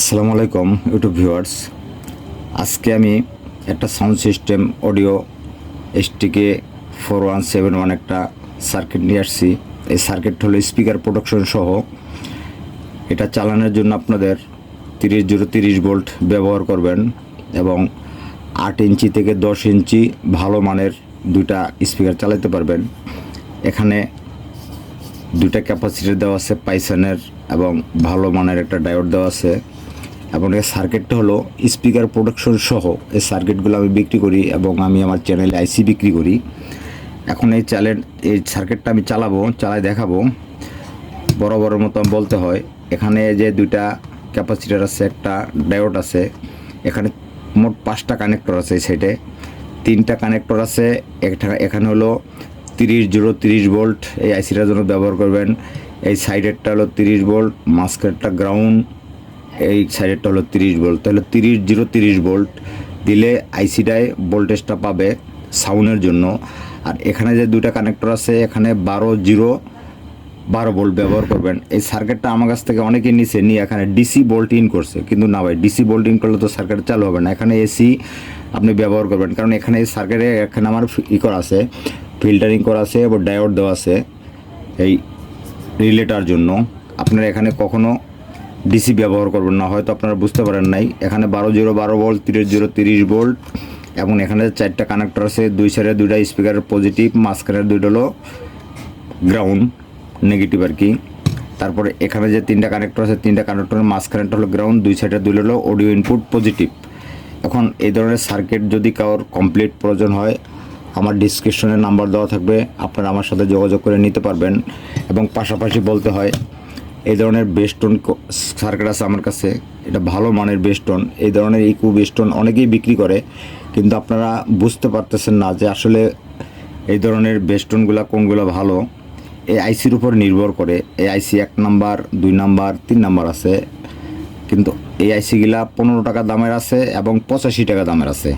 আসসালামু আলাইকুম YouTube viewers আজকে আমি একটা sound system audio STK four one seven one একটা সার্কিট নিয়ে আসছি। এই সার্কিট হলো স্পিকার প্রোডাকশন সহ। এটা চালানোর জন্য আপনাদের তিরিশ জিরো তিরিশ ভোল্ট ব্যবহার করবেন এবং আট ইঞ্চি থেকে দশ ইঞ্চি ভালো মানের দুইটা স্পিকার চালাতে পারবেন। এখানে দুইটা ক্যাপাসিটি দেওয়া আছে পাইসানের এবং ভালো মানের একটা ডায়োড দেওয়া আছে। এবং এই সার্কিটটা হলো স্পিকার প্রোডাকশন সহ এই সার্কিটগুলো আমি বিক্রি করি এবং আমি আমার চ্যানেলে আইসি বিক্রি করি। এখন এই চ্যানেল এই সার্কিটটা আমি চালাবো চালাই দেখাবো। বড় বড় মতো বলতে হয়, এখানে যে দুইটা ক্যাপাসিটার আছে, একটা ডায়োড আছে, এখানে মোট পাঁচটা কানেক্টর আছে এই সাইডে তিনটা কানেক্টর আছে, একটা, এখানে হলো তিরিশ জিরো তিরিশ ভোল্ট এই আইসিটার জন্য ব্যবহার করবেন। এই সাইডেরটা হলো তিরিশ ভোল্ট মাস্কেরটা গ্রাউন্ড এই সাইডেরটা হলো তিরিশ ভোল্ট। তাহলে তিরিশ জিরো তিরিশ ভোল্ট দিলে আইসিটায় ভোল্টেজটা পাবে সাউন্ডের জন্য। আর এখানে যে দুইটা কানেক্টর আছে, এখানে বারো জিরো বারো ভোল্ট ব্যবহার করবেন। এই সার্কিটটা আমার কাছ থেকে অনেকে নিচে নিয়ে এখানে ডিসি বোল্ট ইন করছে। কিন্তু না ভাই ডিসি ভোল্ট ইন করলে তো সার্কিট চালু হবে না। এখানে এসি আপনি ব্যবহার করবেন। কারণ এখানে এই সার্কিটে এখানে আমার ই করা আছে ফিল্টারিং করা আছে এবং ডায়োড দেওয়া আছে এই রিলেটার জন্য। আপনারা এখানে কখনো ডিসি ব্যবহার করবেন না, হয়তো আপনারা বুঝতে পারেন নাই। এখানে বারো জিরো বারো ভোল্ট তিরিশ জিরো তিরিশ ভোল্ট এবং এখানে চারটা কানেক্টর আছে, দুই সাইডে দুইটা স্পিকারের পজিটিভ মাঝখানের দুইটা হলো গ্রাউন্ড নেগেটিভ আর কি। তারপরে এখানে যে তিনটা কানেক্টর আছে, তিনটা কানেক্টরের মাঝখানেটা হলো গ্রাউন্ড দুই সাইডে দুই হলো অডিও ইনপুট পজিটিভ এখন এই ধরনের সার্কিট যদি কারোর কমপ্লিট প্রয়োজন হয়, আমার ডিসক্রিপশনে নাম্বার দেওয়া থাকবে, আপনারা আমার সাথে যোগাযোগ করে নিতে পারবেন। এবং পাশাপাশি বলতে হয় এই ধরনের বেস্টন সার্কিট আছে আমার কাছে। এটা ভালো মানের বেস্টন এই ধরনের ইকু বেস্টন অনেকেই বিক্রি করে, কিন্তু আপনারা বুঝতে পারতেছেন না যে আসলে এই ধরনের বেস্টনগুলো কোনগুলো ভালো। এই আইসির উপর নির্ভর করে। এই আইসি এক নাম্বার, দুই নাম্বার, তিন নাম্বার আছে। কিন্তু এই আইসিগুলা পনেরো টাকা দামের আছে এবং পঁচাশি টাকা দামের আছে।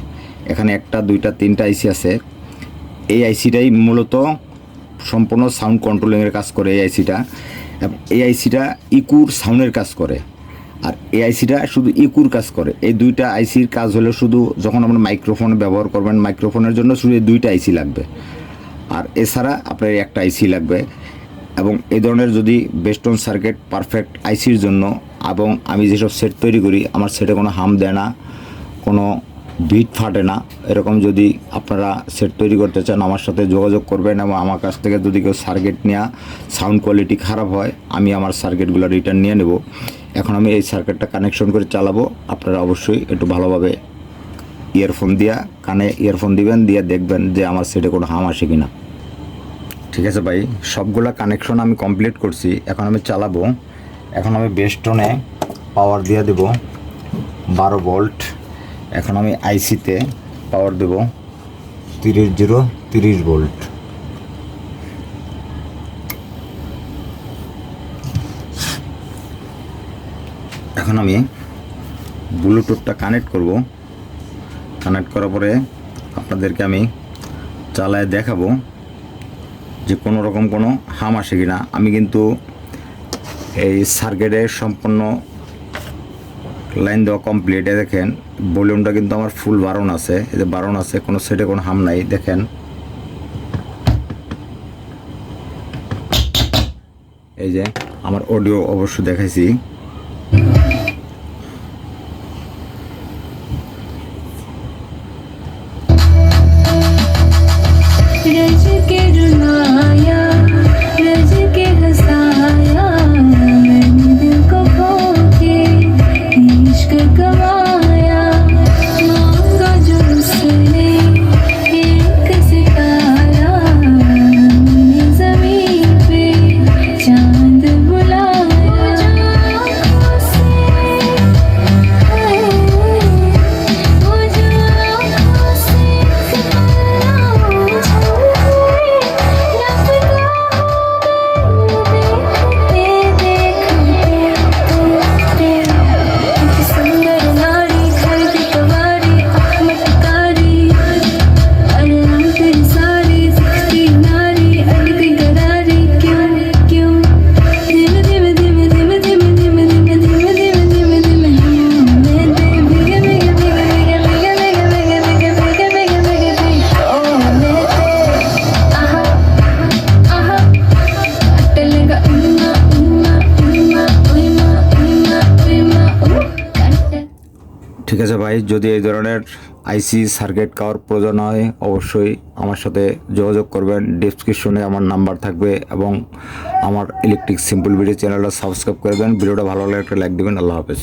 এখানে একটা, দুইটা, তিনটা আইসি আছে। এই আইসিটাই মূলত সম্পূর্ণ সাউন্ড কন্ট্রোলিংয়ের কাজ করে এআইসিটা আইসিটা এবং এই আইসিটা ইকুর সাউন্ডের কাজ করে। আর এআইসিটা শুধু ইকুর কাজ করে। এই দুইটা আইসির কাজ হলো শুধু যখন আপনার মাইক্রোফোন ব্যবহার করবেন মাইক্রোফোনের জন্য শুধু এই দুইটা আইসি লাগবে। আর এছাড়া আপনার একটা আইসি লাগবে। এবং এই ধরনের যদি বেস্টন সার্কিট পারফেক্ট আইসির জন্য এবং আমি যেসব সেট তৈরি করি, আমার সেটে কোনো হাম দেয় না, কোনো বিট ফাটে না। এরকম যদি আপনারা সেট তৈরি করতে চান, আমার সাথে যোগাযোগ করবেন এবং আমার কাছ থেকে যদি কেউ সার্কিট নেওয়া সাউন্ড কোয়ালিটি খারাপ হয়, আমি আমার সার্কিটগুলো রিটার্ন নিয়ে নেব। এখন আমি এই সার্কিটটা কানেকশন করে চালাবো। আপনারা অবশ্যই একটু ভালোভাবে ইয়ারফোন দিয়া, কানে ইয়ারফোন দিবেন, দিয়ে দেখবেন যে আমার সেটে কোনো হাম আসে কি না ঠিক আছে ভাই, সবগুলা কানেকশন আমি কমপ্লিট করছি। এখন আমি চালাবো। এখন আমি বেস্টনে পাওয়ার দিয়ে দেব। বারো ভোল্ট। এখন আমি আইসিতে পাওয়ার দেব তিরিশ, জিরো, তিরিশ ভোল্ট এখন আমি ব্লুটুথটা কানেক্ট করব। কানেক্ট করার পরে আপনাদেরকে আমি চালায় দেখাবো যে কোনো রকম কোনো হাম আসে কিনা। আমি কিন্তু এই সার্কিটের সম্পূর্ণ লাইন দেওয়া কমপ্লিট এ দেখেন ভলিউমটা কিন্তু আমার ফুল বারণ আছে। এই যে বারণ আছে, কোনো সেটে কোনো হাম নাই, দেখেন। এই যে আমার অডিও অবশ্য দেখাইছি। আছে ভাই, যদি এই ধরনের আইসি সার্কিট কাওয়ার প্রয়োজন হয়, অবশ্যই আমার সাথে যোগাযোগ করবেন। ডিসক্রিপশনে আমার নাম্বার থাকবে এবং আমার ইলেকট্রিক সিম্পল ভিডিও চ্যানেলটা সাবস্ক্রাইব করে দেবেন ভিডিওটা ভালো লাগলে একটা লাইক দেবেন। আল্লাহ হাফেজ।